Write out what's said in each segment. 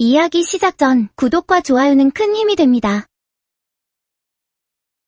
이야기 시작 전 구독과 좋아요는 큰 힘이 됩니다.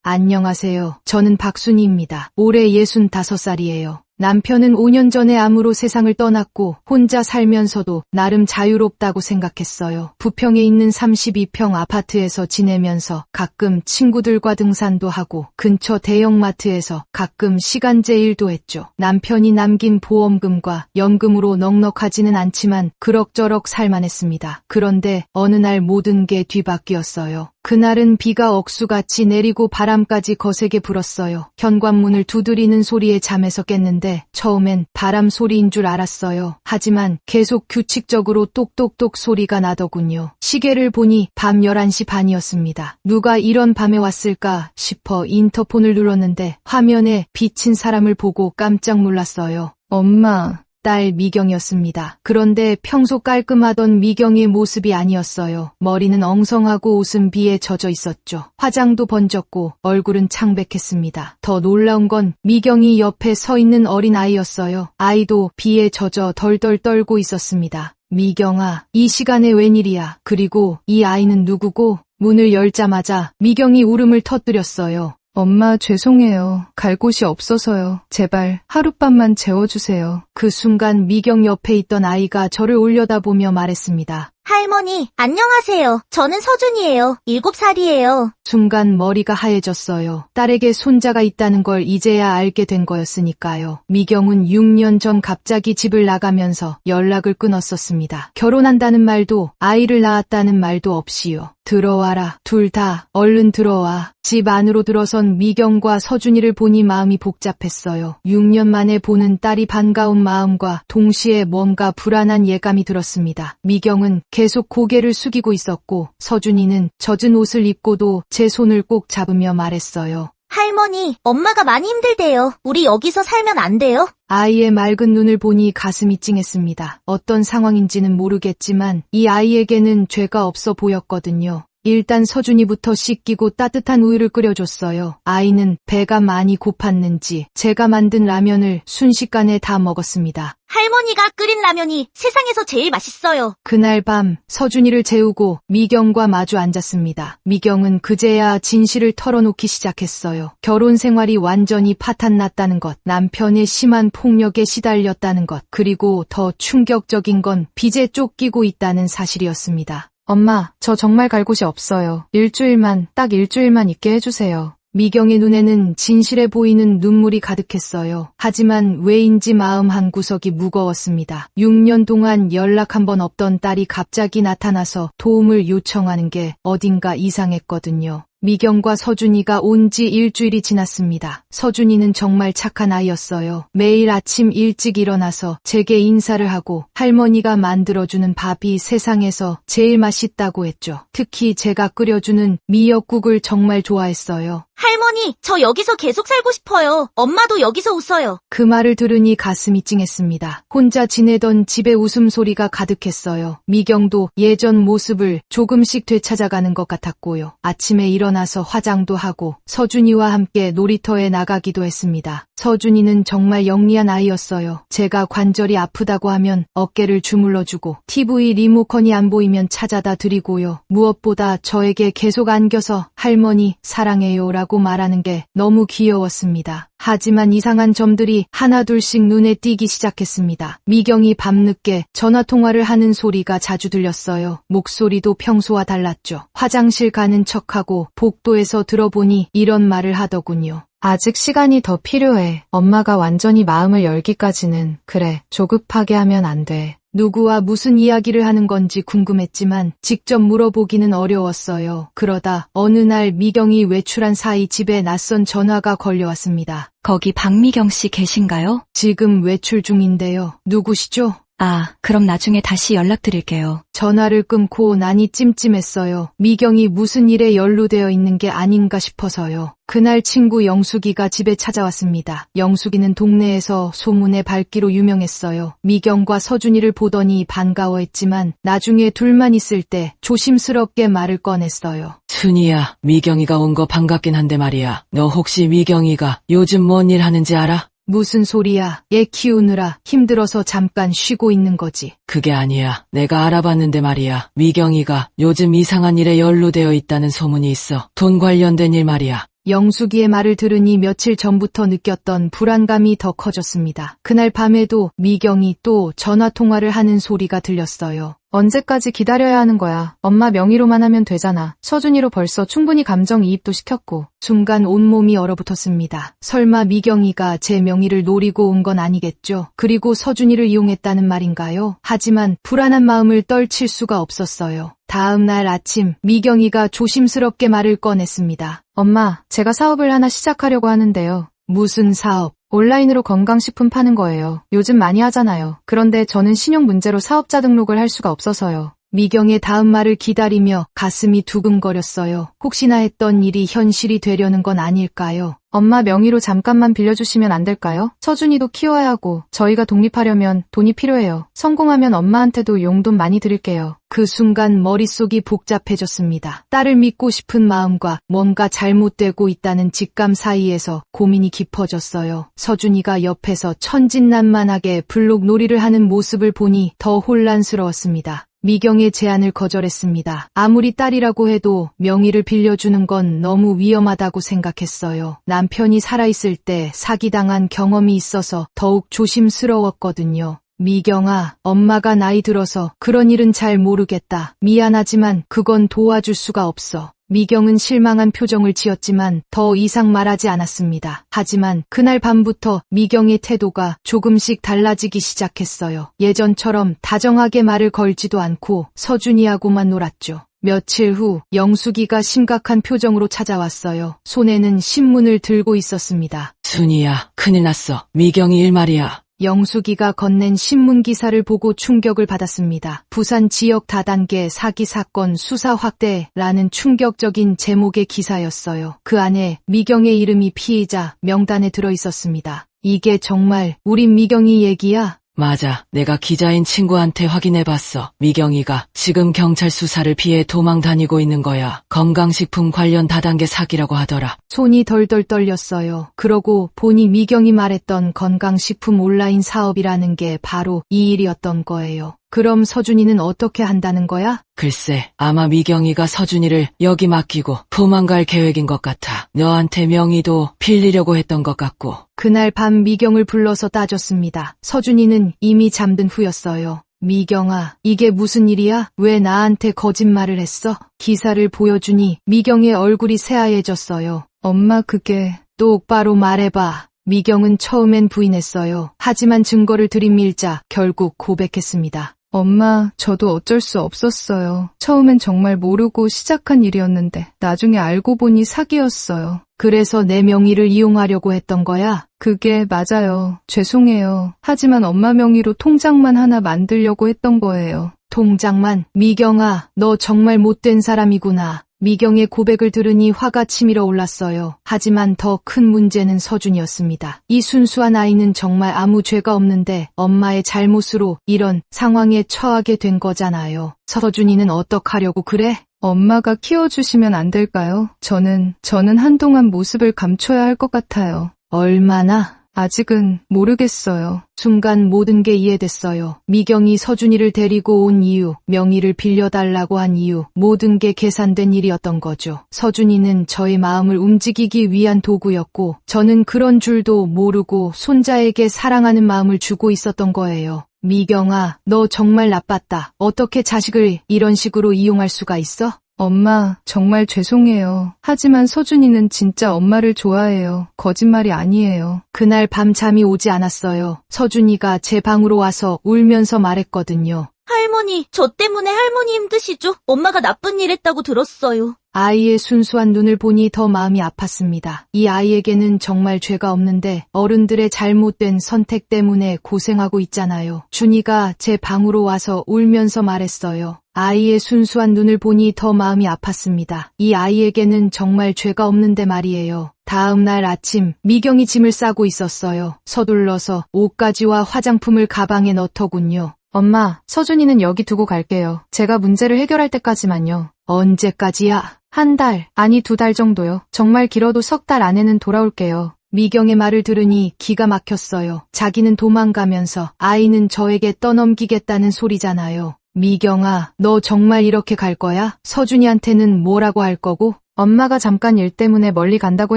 안녕하세요. 저는 박순희입니다. 올해 65살이에요. 남편은 5년 전에 암으로 세상을 떠났고 혼자 살면서도 나름 자유롭다고 생각했어요. 부평에 있는 32평 아파트에서 지내면서 가끔 친구들과 등산도 하고 근처 대형마트에서 가끔 시간제 일도 했죠. 남편이 남긴 보험금과 연금으로 넉넉하지는 않지만 그럭저럭 살만했습니다. 그런데 어느 날 모든 게 뒤바뀌었어요. 그날은 비가 억수같이 내리고 바람까지 거세게 불었어요. 현관문을 두드리는 소리에 잠에서 깼는데 처음엔 바람 소리인 줄 알았어요. 하지만 계속 규칙적으로 똑똑똑 소리가 나더군요. 시계를 보니 밤 11시 반이었습니다. 누가 이런 밤에 왔을까 싶어 인터폰을 눌렀는데 화면에 비친 사람을 보고 깜짝 놀랐어요. 엄마, 딸 미경이었습니다. 그런데 평소 깔끔하던 미경의 모습이 아니었어요. 머리는 엉성하고 옷은 비에 젖어 있었죠. 화장도 번졌고 얼굴은 창백했습니다. 더 놀라운 건 미경이 옆에 서 있는 어린 아이였어요. 아이도 비에 젖어 덜덜 떨고 있었습니다. 미경아, 이 시간에 웬일이야. 그리고 이 아이는 누구고? 문을 열자마자 미경이 울음을 터뜨렸어요. 엄마 죄송해요. 갈 곳이 없어서요. 제발 하룻밤만 재워주세요. 그 순간 미경 옆에 있던 아이가 저를 올려다보며 말했습니다. 할머니, 안녕하세요. 저는 서준이에요. 7살이에요. 순간 머리가 하얘졌어요. 딸에게 손자가 있다는 걸 이제야 알게 된 거였으니까요. 미경은 6년 전 갑자기 집을 나가면서 연락을 끊었었습니다. 결혼한다는 말도 아이를 낳았다는 말도 없이요. 들어와라. 둘 다 얼른 들어와. 집 안으로 들어선 미경과 서준이를 보니 마음이 복잡했어요. 6년 만에 보는 딸이 반가운 마음과 동시에 뭔가 불안한 예감이 들었습니다. 미경은 계속 고개를 숙이고 있었고 서준이는 젖은 옷을 입고도 제 손을 꼭 잡으며 말했어요. 할머니, 엄마가 많이 힘들대요. 우리 여기서 살면 안 돼요? 아이의 맑은 눈을 보니 가슴이 찡했습니다. 어떤 상황인지는 모르겠지만 이 아이에게는 죄가 없어 보였거든요. 일단 서준이부터 씻기고 따뜻한 우유를 끓여줬어요. 아이는 배가 많이 고팠는지 제가 만든 라면을 순식간에 다 먹었습니다. 할머니가 끓인 라면이 세상에서 제일 맛있어요. 그날 밤 서준이를 재우고 미경과 마주 앉았습니다. 미경은 그제야 진실을 털어놓기 시작했어요. 결혼 생활이 완전히 파탄났다는 것, 남편의 심한 폭력에 시달렸다는 것, 그리고 더 충격적인 건 빚에 쫓기고 있다는 사실이었습니다. 엄마, 저 정말 갈 곳이 없어요. 일주일만, 딱 일주일만 있게 해주세요. 미경의 눈에는 진실해 보이는 눈물이 가득했어요. 하지만 왜인지 마음 한 구석이 무거웠습니다. 6년 동안 연락 한 번 없던 딸이 갑자기 나타나서 도움을 요청하는 게 어딘가 이상했거든요. 미경과 서준이가 온 지 일주일이 지났습니다. 서준이는 정말 착한 아이였어요. 매일 아침 일찍 일어나서 제게 인사를 하고 할머니가 만들어주는 밥이 세상에서 제일 맛있다고 했죠. 특히 제가 끓여주는 미역국을 정말 좋아했어요. 할머니, 저 여기서 계속 살고 싶어요. 엄마도 여기서 웃어요. 그 말을 들으니 가슴이 찡했습니다. 혼자 지내던 집에 웃음소리가 가득했어요. 미경도 예전 모습을 조금씩 되찾아가는 것 같았고요. 아침에 일어나서 화장도 하고 서준이와 함께 놀이터에 나가기도 했습니다. 서준이는 정말 영리한 아이였어요. 제가 관절이 아프다고 하면 어깨를 주물러주고 TV 리모컨이 안 보이면 찾아다 드리고요. 무엇보다 저에게 계속 안겨서 할머니 사랑해요라고 말하는 게 너무 귀여웠습니다. 하지만 이상한 점들이 하나둘씩 눈에 띄기 시작했습니다. 미경이 밤늦게 전화통화를 하는 소리가 자주 들렸어요. 목소리도 평소와 달랐죠. 화장실 가는 척하고 복도에서 들어보니 이런 말을 하더군요. 아직 시간이 더 필요해. 엄마가 완전히 마음을 열기까지는. 그래, 조급하게 하면 안 돼. 누구와 무슨 이야기를 하는 건지 궁금했지만 직접 물어보기는 어려웠어요. 그러다 어느 날 미경이 외출한 사이 집에 낯선 전화가 걸려왔습니다. 거기 박미경 씨 계신가요? 지금 외출 중인데요. 누구시죠? 아, 그럼 나중에 다시 연락드릴게요. 전화를 끊고 나니 찜찜했어요. 미경이 무슨 일에 연루되어 있는 게 아닌가 싶어서요. 그날 친구 영숙이가 집에 찾아왔습니다. 영숙이는 동네에서 소문의 밝기로 유명했어요. 미경과 서준이를 보더니 반가워했지만 나중에 둘만 있을 때 조심스럽게 말을 꺼냈어요. 순이야, 미경이가 온 거 반갑긴 한데 말이야. 너 혹시 미경이가 요즘 뭔 일 하는지 알아? 무슨 소리야. 애 키우느라 힘들어서 잠깐 쉬고 있는 거지. 그게 아니야. 내가 알아봤는데 말이야. 미경이가 요즘 이상한 일에 연루되어 있다는 소문이 있어. 돈 관련된 일 말이야. 영숙이의 말을 들으니 며칠 전부터 느꼈던 불안감이 더 커졌습니다. 그날 밤에도 미경이 또 전화 통화를 하는 소리가 들렸어요. 언제까지 기다려야 하는 거야? 엄마 명의로만 하면 되잖아. 서준이로 벌써 충분히 감정이입도 시켰고. 순간 온몸이 얼어붙었습니다. 설마 미경이가 제 명의를 노리고 온 건 아니겠죠? 그리고 서준이를 이용했다는 말인가요? 하지만 불안한 마음을 떨칠 수가 없었어요. 다음 날 아침 미경이가 조심스럽게 말을 꺼냈습니다. 엄마, 제가 사업을 하나 시작하려고 하는데요. 무슨 사업? 온라인으로 건강식품 파는 거예요. 요즘 많이 하잖아요. 그런데 저는 신용 문제로 사업자 등록을 할 수가 없어서요. 미경의 다음 말을 기다리며 가슴이 두근거렸어요. 혹시나 했던 일이 현실이 되려는 건 아닐까요? 엄마 명의로 잠깐만 빌려주시면 안 될까요? 서준이도 키워야 하고 저희가 독립하려면 돈이 필요해요. 성공하면 엄마한테도 용돈 많이 드릴게요. 그 순간 머릿속이 복잡해졌습니다. 딸을 믿고 싶은 마음과 뭔가 잘못되고 있다는 직감 사이에서 고민이 깊어졌어요. 서준이가 옆에서 천진난만하게 블록 놀이를 하는 모습을 보니 더 혼란스러웠습니다. 미경의 제안을 거절했습니다. 아무리 딸이라고 해도 명의를 빌려주는 건 너무 위험하다고 생각했어요. 남편이 살아있을 때 사기당한 경험이 있어서 더욱 조심스러웠거든요. 미경아, 엄마가 나이 들어서 그런 일은 잘 모르겠다. 미안하지만 그건 도와줄 수가 없어. 미경은 실망한 표정을 지었지만 더 이상 말하지 않았습니다. 하지만 그날 밤부터 미경의 태도가 조금씩 달라지기 시작했어요. 예전처럼 다정하게 말을 걸지도 않고 서준이하고만 놀았죠. 며칠 후 영숙이가 심각한 표정으로 찾아왔어요. 손에는 신문을 들고 있었습니다. 순이야, 큰일 났어. 미경이 일 말이야. 영숙이가 건넨 신문 기사를 보고 충격을 받았습니다. 부산 지역 다단계 사기 사건 수사 확대라는 충격적인 제목의 기사였어요. 그 안에 미경의 이름이 피의자 명단에 들어 있었습니다. 이게 정말 우리 미경이 얘기야? 맞아. 내가 기자인 친구한테 확인해봤어. 미경이가 지금 경찰 수사를 피해 도망 다니고 있는 거야. 건강식품 관련 다단계 사기라고 하더라. 손이 덜덜 떨렸어요. 그러고 보니 미경이 말했던 건강식품 온라인 사업이라는 게 바로 이 일이었던 거예요. 그럼 서준이는 어떻게 한다는 거야? 글쎄, 아마 미경이가 서준이를 여기 맡기고 도망갈 계획인 것 같아. 너한테 명의도 빌리려고 했던 것 같고. 그날 밤 미경을 불러서 따졌습니다. 서준이는 이미 잠든 후였어요. 미경아, 이게 무슨 일이야? 왜 나한테 거짓말을 했어? 기사를 보여주니 미경의 얼굴이 새하얘졌어요. 엄마 그게 똑바로 말해봐. 미경은 처음엔 부인했어요. 하지만 증거를 들이밀자 결국 고백했습니다. 엄마, 저도 어쩔 수 없었어요. 처음엔 정말 모르고 시작한 일이었는데, 나중에 알고 보니 사기였어요. 그래서 내 명의를 이용하려고 했던 거야? 그게 맞아요. 죄송해요. 하지만 엄마 명의로 통장만 하나 만들려고 했던 거예요. 통장만? 미경아, 너 정말 못된 사람이구나. 미경의 고백을 들으니 화가 치밀어 올랐어요. 하지만 더 큰 문제는 서준이었습니다. 이 순수한 아이는 정말 아무 죄가 없는데 엄마의 잘못으로 이런 상황에 처하게 된 거잖아요. 서준이는 어떡하려고 그래? 엄마가 키워주시면 안 될까요? 저는, 저는 한동안 모습을 감춰야 할 것 같아요. 얼마나? 아직은 모르겠어요. 순간 모든 게 이해됐어요. 미경이 서준이를 데리고 온 이유, 명의를 빌려달라고 한 이유, 모든 게 계산된 일이었던 거죠. 서준이는 저의 마음을 움직이기 위한 도구였고, 저는 그런 줄도 모르고 손자에게 사랑하는 마음을 주고 있었던 거예요. 미경아, 너 정말 나빴다. 어떻게 자식을 이런 식으로 이용할 수가 있어? 엄마, 정말 죄송해요. 하지만 서준이는 진짜 엄마를 좋아해요. 거짓말이 아니에요. 그날 밤 잠이 오지 않았어요. 서준이가 제 방으로 와서 울면서 말했거든요. 할머니, 저 때문에 할머니 힘드시죠? 엄마가 나쁜 일 했다고 들었어요. 아이의 순수한 눈을 보니 더 마음이 아팠습니다. 이 아이에게는 정말 죄가 없는데 어른들의 잘못된 선택 때문에 고생하고 있잖아요. 준이가 제 방으로 와서 울면서 말했어요. 아이의 순수한 눈을 보니 더 마음이 아팠습니다. 이 아이에게는 정말 죄가 없는데 말이에요. 다음 날 아침 미경이 짐을 싸고 있었어요. 서둘러서 옷가지와 화장품을 가방에 넣더군요. 엄마, 서준이는 여기 두고 갈게요. 제가 문제를 해결할 때까지만요. 언제까지야? 한 달, 아니 두 달 정도요. 정말 길어도 석 달 안에는 돌아올게요. 미경의 말을 들으니 기가 막혔어요. 자기는 도망가면서 아이는 저에게 떠넘기겠다는 소리잖아요. 미경아, 너 정말 이렇게 갈 거야? 서준이한테는 뭐라고 할 거고? 엄마가 잠깐 일 때문에 멀리 간다고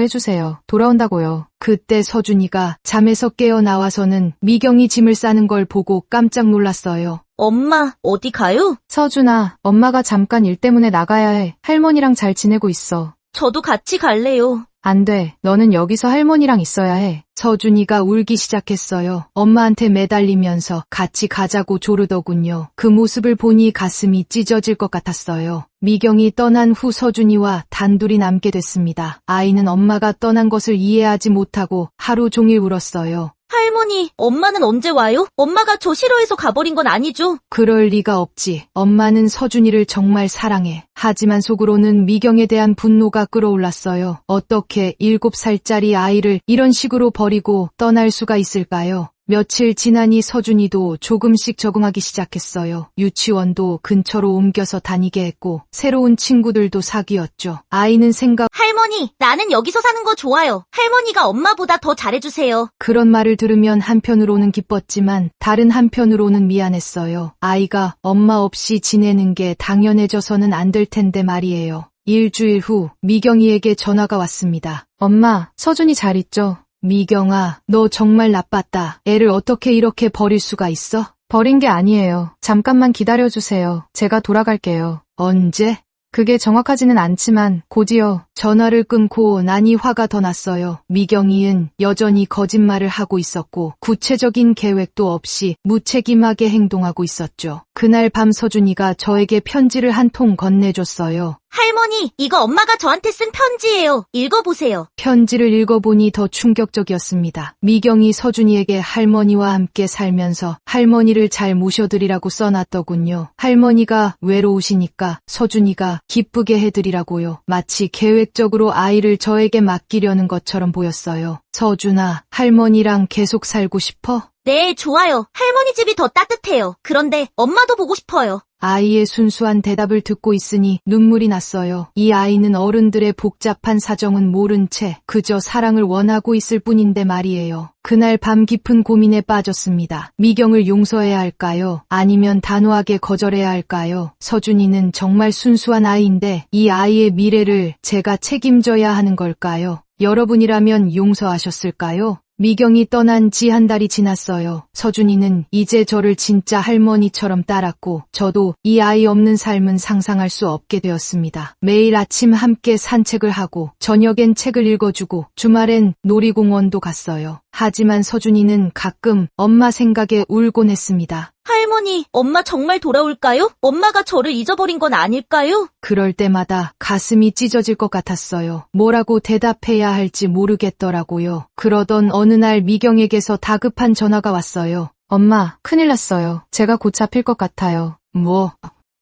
해주세요. 돌아온다고요. 그때 서준이가 잠에서 깨어 나와서는 미경이 짐을 싸는 걸 보고 깜짝 놀랐어요. 엄마, 어디 가요? 서준아, 엄마가 잠깐 일 때문에 나가야 해. 할머니랑 잘 지내고 있어. 저도 같이 갈래요. 안 돼. 너는 여기서 할머니랑 있어야 해. 서준이가 울기 시작했어요. 엄마한테 매달리면서 같이 가자고 조르더군요. 그 모습을 보니 가슴이 찢어질 것 같았어요. 미경이 떠난 후 서준이와 단둘이 남게 됐습니다. 아이는 엄마가 떠난 것을 이해하지 못하고 하루 종일 울었어요. 할머니, 엄마는 언제 와요? 엄마가 저 싫어해서 가버린 건 아니죠? 그럴 리가 없지. 엄마는 서준이를 정말 사랑해. 하지만 속으로는 미경에 대한 분노가 끌어올랐어요. 어떻게 일곱 살짜리 아이를 이런 식으로 버리고 떠날 수가 있을까요? 며칠 지나니 서준이도 조금씩 적응하기 시작했어요. 유치원도 근처로 옮겨서 다니게 했고, 새로운 친구들도 사귀었죠. 아이는 생각, 할머니, 나는 여기서 사는 거 좋아요. 할머니가 엄마보다 더 잘해주세요. 그런 말을 들으면 한편으로는 기뻤지만 다른 한편으로는 미안했어요. 아이가 엄마 없이 지내는 게 당연해져서는 안 될 텐데 말이에요. 일주일 후 미경이에게 전화가 왔습니다. 엄마, 서준이 잘 있죠? 미경아, 너 정말 나빴다. 애를 어떻게 이렇게 버릴 수가 있어? 버린 게 아니에요. 잠깐만 기다려주세요. 제가 돌아갈게요. 언제? 그게 정확하지는 않지만 곧이요. 전화를 끊고 나니 화가 더 났어요. 미경이은 여전히 거짓말을 하고 있었고 구체적인 계획도 없이 무책임하게 행동하고 있었죠. 그날 밤 서준이가 저에게 편지를 한 통 건네줬어요. 할머니, 이거 엄마가 저한테 쓴 편지예요. 읽어보세요. 편지를 읽어보니 더 충격적이었습니다. 미경이 서준이에게 할머니와 함께 살면서 할머니를 잘 모셔드리라고 써놨더군요. 할머니가 외로우시니까 서준이가 기쁘게 해드리라고요. 마치 계획 적으로 아이를 저에게 맡기려는 것처럼 보였어요. 서준아, 할머니랑 계속 살고 싶어? 네, 좋아요. 할머니 집이 더 따뜻해요. 그런데 엄마도 보고 싶어요. 아이의 순수한 대답을 듣고 있으니 눈물이 났어요. 이 아이는 어른들의 복잡한 사정은 모른 채 그저 사랑을 원하고 있을 뿐인데 말이에요. 그날 밤 깊은 고민에 빠졌습니다. 미경을 용서해야 할까요? 아니면 단호하게 거절해야 할까요? 서준이는 정말 순수한 아이인데 이 아이의 미래를 제가 책임져야 하는 걸까요? 여러분이라면 용서하셨을까요? 미경이 떠난 지 한 달이 지났어요. 서준이는 이제 저를 진짜 할머니처럼 따랐고 저도 이 아이 없는 삶은 상상할 수 없게 되었습니다. 매일 아침 함께 산책을 하고 저녁엔 책을 읽어주고 주말엔 놀이공원도 갔어요. 하지만 서준이는 가끔 엄마 생각에 울곤 했습니다. 할머니, 엄마 정말 돌아올까요? 엄마가 저를 잊어버린 건 아닐까요? 그럴 때마다 가슴이 찢어질 것 같았어요. 뭐라고 대답해야 할지 모르겠더라고요. 그러던 어느 날 미경에게서 다급한 전화가 왔어요. 엄마, 큰일 났어요. 제가 곧 잡힐 것 같아요. 뭐?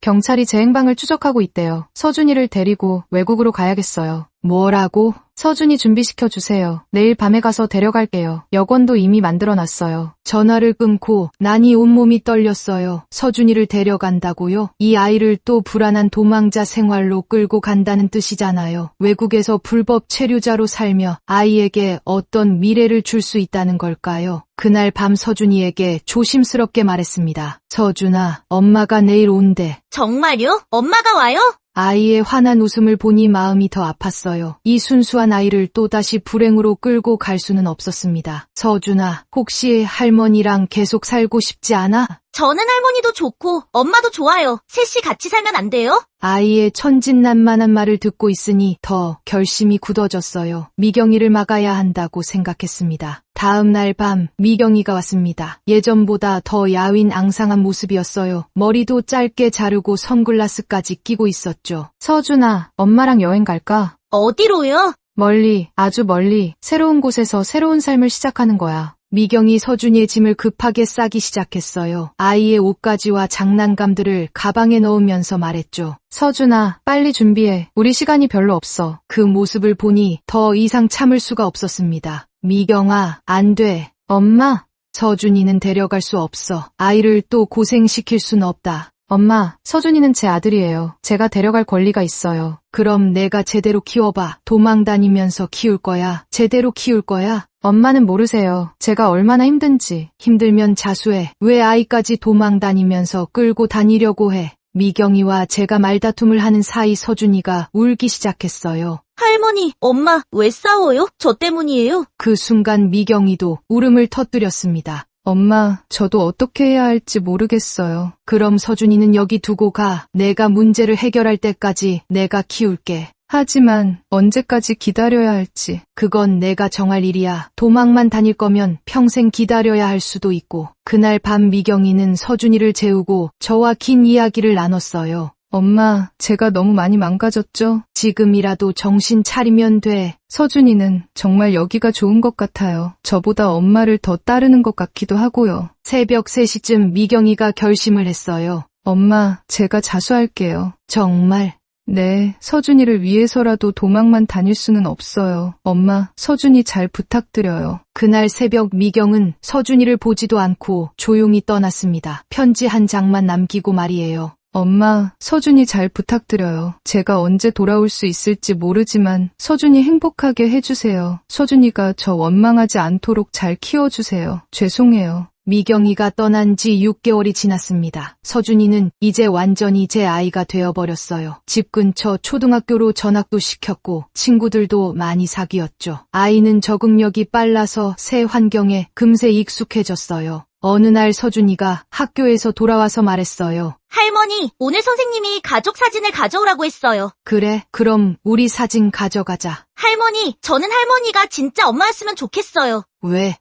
경찰이 제 행방을 추적하고 있대요. 서준이를 데리고 외국으로 가야겠어요. 뭐라고? 서준이 준비시켜 주세요. 내일 밤에 가서 데려갈게요. 여권도 이미 만들어 놨어요. 전화를 끊고 난이 온몸이 떨렸어요. 서준이를 데려간다고요? 이 아이를 또 불안한 도망자 생활로 끌고 간다는 뜻이잖아요. 외국에서 불법 체류자로 살며 아이에게 어떤 미래를 줄 수 있다는 걸까요? 그날 밤 서준이에게 조심스럽게 말했습니다. 서준아, 엄마가 내일 온대. 정말요? 엄마가 와요? 아이의 환한 웃음을 보니 마음이 더 아팠어요. 이 순수한 아이를 또다시 불행으로 끌고 갈 수는 없었습니다. 서준아, 혹시 할머니랑 계속 살고 싶지 않아? 저는 할머니도 좋고 엄마도 좋아요. 셋이 같이 살면 안 돼요? 아이의 천진난만한 말을 듣고 있으니 더 결심이 굳어졌어요. 미경이를 막아야 한다고 생각했습니다. 다음 날 밤 미경이가 왔습니다. 예전보다 더 야윈 앙상한 모습이었어요. 머리도 짧게 자르고 선글라스까지 끼고 있었죠. 서준아, 엄마랑 여행 갈까? 어디로요? 멀리, 아주 멀리, 새로운 곳에서 새로운 삶을 시작하는 거야. 미경이 서준이의 짐을 급하게 싸기 시작했어요. 아이의 옷가지와 장난감들을 가방에 넣으면서 말했죠. 서준아, 빨리 준비해. 우리 시간이 별로 없어. 그 모습을 보니 더 이상 참을 수가 없었습니다. 미경아, 안 돼. 엄마? 서준이는 데려갈 수 없어. 아이를 또 고생시킬 순 없다. 엄마, 서준이는 제 아들이에요. 제가 데려갈 권리가 있어요. 그럼 내가 제대로 키워봐. 도망 다니면서 키울 거야. 제대로 키울 거야. 엄마는 모르세요. 제가 얼마나 힘든지. 힘들면 자수해. 왜 아이까지 도망 다니면서 끌고 다니려고 해. 미경이와 제가 말다툼을 하는 사이 서준이가 울기 시작했어요. 할머니, 엄마, 왜 싸워요? 저 때문이에요. 그 순간 미경이도 울음을 터뜨렸습니다. 엄마, 저도 어떻게 해야 할지 모르겠어요. 그럼 서준이는 여기 두고 가. 내가 문제를 해결할 때까지 내가 키울게. 하지만 언제까지 기다려야 할지. 그건 내가 정할 일이야. 도망만 다닐 거면 평생 기다려야 할 수도 있고. 그날 밤 미경이는 서준이를 재우고 저와 긴 이야기를 나눴어요. 엄마, 제가 너무 많이 망가졌죠? 지금이라도 정신 차리면 돼. 서준이는 정말 여기가 좋은 것 같아요. 저보다 엄마를 더 따르는 것 같기도 하고요. 새벽 3시쯤 미경이가 결심을 했어요. 엄마, 제가 자수할게요. 정말? 네, 서준이를 위해서라도 도망만 다닐 수는 없어요. 엄마, 서준이 잘 부탁드려요. 그날 새벽 미경은 서준이를 보지도 않고 조용히 떠났습니다. 편지 한 장만 남기고 말이에요. 엄마, 서준이 잘 부탁드려요. 제가 언제 돌아올 수 있을지 모르지만 서준이 행복하게 해주세요. 서준이가 저 원망하지 않도록 잘 키워주세요. 죄송해요. 미경이가 떠난 지 6개월이 지났습니다. 서준이는 이제 완전히 제 아이가 되어버렸어요. 집 근처 초등학교로 전학도 시켰고 친구들도 많이 사귀었죠. 아이는 적응력이 빨라서 새 환경에 금세 익숙해졌어요. 어느 날 서준이가 학교에서 돌아와서 말했어요. 할머니, 오늘 선생님이 가족 사진을 가져오라고 했어요. 그래, 그럼 우리 사진 가져가자. 할머니, 저는 할머니가 진짜 엄마였으면 좋겠어요. 왜?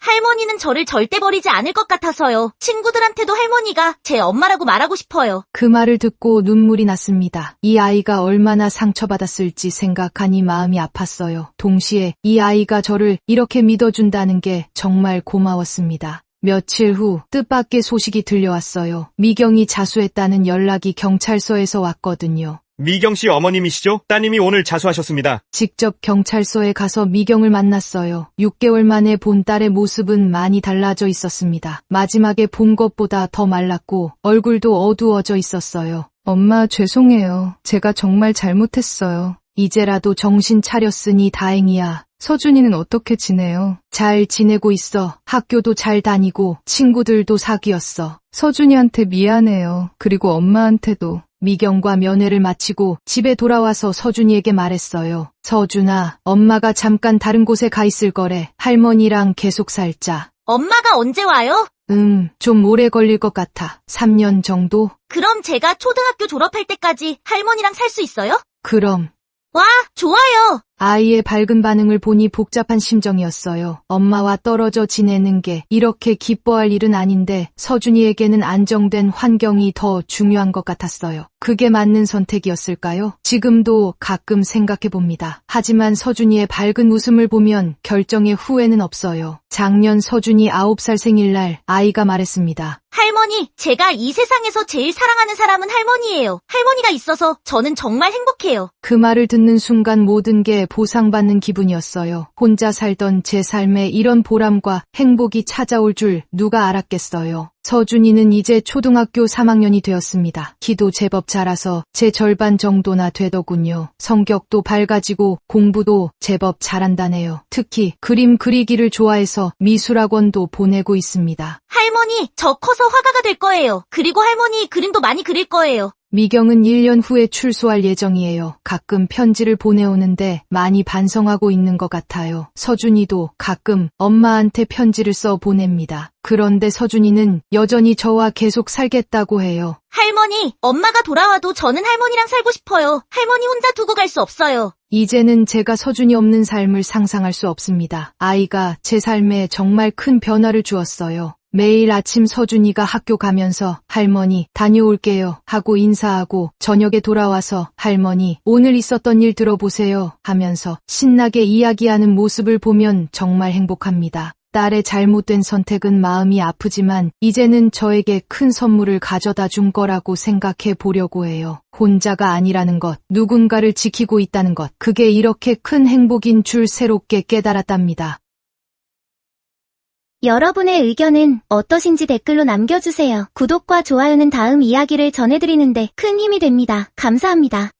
할머니는 저를 절대 버리지 않을 것 같아서요. 친구들한테도 할머니가 제 엄마라고 말하고 싶어요. 그 말을 듣고 눈물이 났습니다. 이 아이가 얼마나 상처받았을지 생각하니 마음이 아팠어요. 동시에 이 아이가 저를 이렇게 믿어준다는 게 정말 고마웠습니다. 며칠 후 뜻밖의 소식이 들려왔어요. 미경이 자수했다는 연락이 경찰서에서 왔거든요. 미경 씨 어머님이시죠? 따님이 오늘 자수하셨습니다. 직접 경찰서에 가서 미경을 만났어요. 6개월 만에 본 딸의 모습은 많이 달라져 있었습니다. 마지막에 본 것보다 더 말랐고 얼굴도 어두워져 있었어요. 엄마 죄송해요. 제가 정말 잘못했어요. 이제라도 정신 차렸으니 다행이야. 서준이는 어떻게 지내요? 잘 지내고 있어. 학교도 잘 다니고 친구들도 사귀었어. 서준이한테 미안해요. 그리고 엄마한테도. 미경과 면회를 마치고 집에 돌아와서 서준이에게 말했어요. 서준아, 엄마가 잠깐 다른 곳에 가 있을 거래. 할머니랑 계속 살자. 엄마가 언제 와요? 음, 좀 오래 걸릴 것 같아. 3년 정도? 그럼 제가 초등학교 졸업할 때까지 할머니랑 살 수 있어요? 그럼. 와, 좋아요. 아이의 밝은 반응을 보니 복잡한 심정이었어요. 엄마와 떨어져 지내는 게 이렇게 기뻐할 일은 아닌데 서준이에게는 안정된 환경이 더 중요한 것 같았어요. 그게 맞는 선택이었을까요? 지금도 가끔 생각해 봅니다. 하지만 서준이의 밝은 웃음을 보면 결정에 후회는 없어요. 작년 서준이 9살 생일날 아이가 말했습니다. 할머니, 제가 이 세상에서 제일 사랑하는 사람은 할머니예요. 할머니가 있어서 저는 정말 행복해요. 그 말을 듣는 순간 모든 게 보상받는 기분이었어요. 혼자 살던 제 삶에 이런 보람과 행복이 찾아올 줄 누가 알았겠어요. 서준이는 이제 초등학교 3학년이 되었습니다. 키도 제법 자라서 제 절반 정도나 되더군요. 성격도 밝아지고 공부도 제법 잘한다네요. 특히 그림 그리기를 좋아해서 미술학원도 보내고 있습니다. 할머니, 저 커서 화가가 될 거예요. 그리고 할머니 그림도 많이 그릴 거예요. 미경은 1년 후에 출소할 예정이에요. 가끔 편지를 보내오는데 많이 반성하고 있는 것 같아요. 서준이도 가끔 엄마한테 편지를 써 보냅니다. 그런데 서준이는 여전히 저와 계속 살겠다고 해요. 할머니, 엄마가 돌아와도 저는 할머니랑 살고 싶어요. 할머니 혼자 두고 갈 수 없어요. 이제는 제가 서준이 없는 삶을 상상할 수 없습니다. 아이가 제 삶에 정말 큰 변화를 주었어요. 매일 아침 서준이가 학교 가면서 할머니 다녀올게요 하고 인사하고 저녁에 돌아와서 할머니 오늘 있었던 일 들어보세요 하면서 신나게 이야기하는 모습을 보면 정말 행복합니다. 딸의 잘못된 선택은 마음이 아프지만 이제는 저에게 큰 선물을 가져다 준 거라고 생각해 보려고 해요. 혼자가 아니라는 것, 누군가를 지키고 있다는 것, 그게 이렇게 큰 행복인 줄 새롭게 깨달았답니다. 여러분의 의견은 어떠신지 댓글로 남겨주세요. 구독과 좋아요는 다음 이야기를 전해드리는데 큰 힘이 됩니다. 감사합니다.